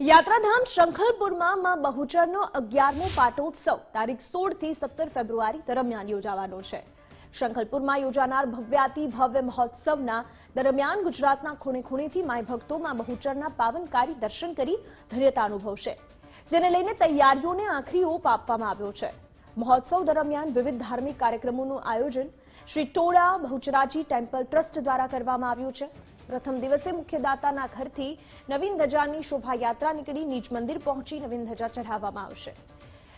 યાત્રાધામ શંખલપુરમાં માં બહુચરનો અગિયારમો પાટોત્સવ, તારીખ સોળથી સત્તર ફેબ્રુઆરી દરમિયાન યોજાવાનો છે. શંખલપુરમાં યોજાનાર ભવ્યાતિ ભવ્ય મહોત્સવના દરમિયાન ગુજરાતના ખૂણે ખૂણેથી માય ભક્તોમાં બહુચરના પાવનકારી દર્શન કરી ધન્યતા અનુભવશે, જેને લઈને તૈયારીઓને આખરી ઓપ આપવામાં આવ્યો છે. મહોત્સવ દરમિયાન વિવિધ ધાર્મિક કાર્યક્રમોનું આયોજન શ્રી ટોળા બહુચરાજી ટેમ્પલ ટ્રસ્ટ દ્વારા કરવામાં આવ્યું છે. પ્રથમ દિવસે મુખ્યદાતાના ઘરથી નવીન ધજાની શોભાયાત્રા નીકળી નીચ મંદિર પહોંચી નવીન ધજા ચઢાવવામાં આવશે.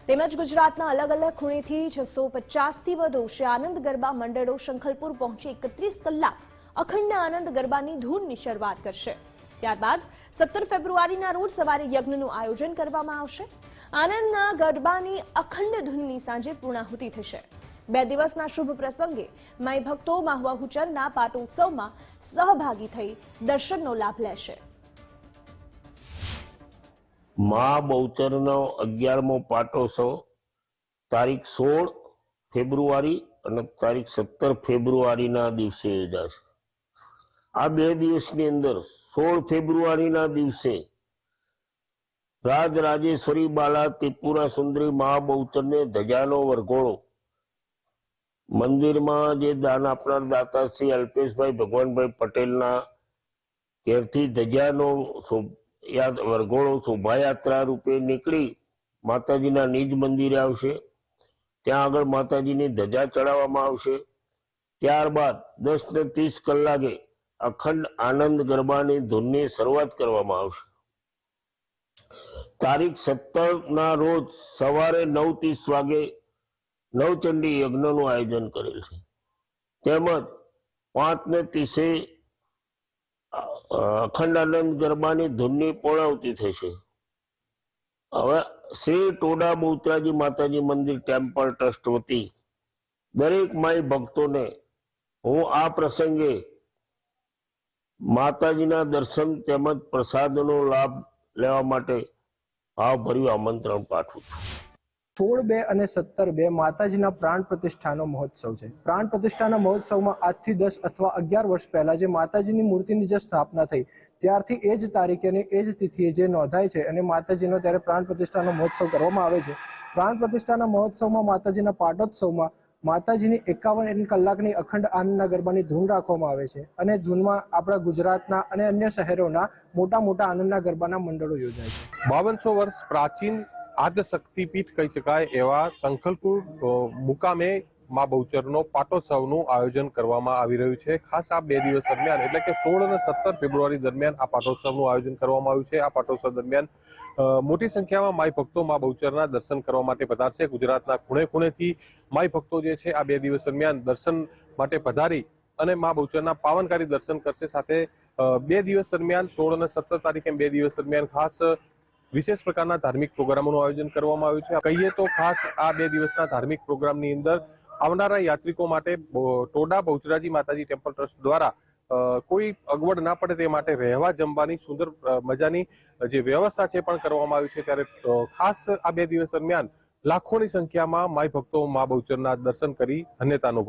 તેમજ ગુજરાતના અલગ અલગ ખૂણેથી છસો પચાસથી વધુ શ્રી આનંદ ગરબા મંડળો શંખલપુર પહોંચી એકત્રીસ કલાક અખંડ આનંદ ગરબાની ધૂનની શરૂઆત કરશે. ત્યારબાદ સત્તર ફેબ્રુઆરીના રોજ સવારે યજ્ઞનું આયોજન કરવામાં આવશે. આનંદના ગરબાની અખંડ ધૂનની સાંજે પૂર્ણાહુતિ થશે. બે દિવસના શુભ પ્રસંગે માઈ ભક્તો મહુવા પાટોત્સવમાં સહભાગી થઈ દર્શનનો લાભ લેશે. મા બહુચરનો અગિયારમો પાટોત્સવ તારીખ સોળ ફેબ્રુઆરી અને તારીખ સત્તર ફેબ્રુઆરીના દિવસે યોજાશે આ બે દિવસની અંદર સોળ ફેબ્રુઆરીના દિવસે રાજ રાજેશ્વરી બાલા ત્રિપુરા સુંદરી મહાબહુચરને ધજાનો વરઘોડો મંદિરમાં જે દાન આપનાર દાતા શ્રી અલ્પેશભાઈ ભગવાનભાઈ પટેલના ઘેરથી ધજાનો યાદ વરઘોડો શોભાયાત્રા રૂપે નીકળી માતાજીના નિજ મંદિરે આવશે. ત્યાં આગળ માતાજીની ધજા ચડાવવામાં આવશે. ત્યારબાદ દસ ને ત્રીસ કલાકે અખંડ આનંદ ગરબાની ધૂનની શરૂઆત કરવામાં આવશે. તારીખ સત્તર ના રોજ સવારે નવ ત્રીસ વાગે નવચંડી યજ્ઞનું આયોજન કરેલ છે. તેમજ પાંચ ને ત્રીસે અખંડાનંદ ગરબાની ધૂનની પૂર્ણાવતી થશે હવે શ્રી ટોડા બહુતરાજી માતાજી મંદિર ટેમ્પલ ટ્રસ્ટ વતી દરેક માય ભક્તોને હું આ પ્રસંગે માતાજીના દર્શન તેમજ પ્રસાદનો લાભ લેવા માટે ભાવભર્યું આમંત્રણ પાઠવું છું. સોળ બે અને સત્તર બે માતાજીના પ્રાણ પ્રતિષ્ઠાનો મહોત્સવ છે. પ્રાણ પ્રતિષ્ઠાના મહોત્સવમાં આજથી દસ અથવા અગિયાર વર્ષ પહેલા જે માતાજીની મૂર્તિની જે સ્થાપના થઈ, ત્યારથી એ જ તારીખે અને એ જ તિથિએ જે નોંધાય છે અને માતાજીનો ત્યારે પ્રાણ પ્રતિષ્ઠાનો મહોત્સવ કરવામાં આવે છે. પ્રાણ પ્રતિષ્ઠાના મહોત્સવમાં માતાજીના પાટોત્સવમાં માતાજીની એકાવન કલાકની અખંડ આનંદના ગરબાની ધૂન રાખવામાં આવે છે અને ધૂનમાં આપણા ગુજરાતના અને અન્ય શહેરોના મોટા મોટા આનંદના ગરબાના મંડળો યોજાય છે. બાવનસો વર્ષ પ્રાચીન આદ્ય શક્તિપીઠ કહી શકાય એવા સંખલપુર મુકામે મા બહુચરનો પાટોત્સવનું આયોજન કરવામાં આવી રહ્યું છે. ખાસ આ બે દિવસ દરમિયાન, એટલે કે સોળ અને સત્તર ફેબ્રુઆરી દરમિયાન આ પાટોત્સવનું આયોજન કરવામાં આવ્યું છે. આ પાટોત્સવ દરમિયાન મોટી સંખ્યામાં માઈ ભક્તો મા બહુચરના દર્શન કરવા માટે પધારશે. ગુજરાતના ખૂણે ખૂણેથી માઈ ભક્તો જે છે, આ બે દિવસ દરમિયાન દર્શન માટે પધારી અને મા બહુચરના પાવનકારી દર્શન કરશે. સાથે બે દિવસ દરમિયાન, સોળ અને સત્તર તારીખે બે દિવસ દરમિયાન ખાસ વિશેષ પ્રકારના ધાર્મિક પ્રોગ્રામોનું આયોજન કરવામાં આવ્યું છે. કહીએ તો ખાસ આ બે દિવસના ધાર્મિક પ્રોગ્રામની અંદર આવનારા યાત્રિકો માટે ટોડા બહુચરાજી માતાજી ટેમ્પલ ટ્રસ્ટ દ્વારા કોઈ અગવડ ના પડે તે માટે રહેવા જમવાની સુંદર મજાની જે વ્યવસ્થા છે પણ કરવામાં આવી છે. ત્યારે ખાસ આ બે દિવસ દરમિયાન લાખોની સંખ્યામાં માય ભક્તો મા બહુચરના દર્શન કરી ધન્યતાનો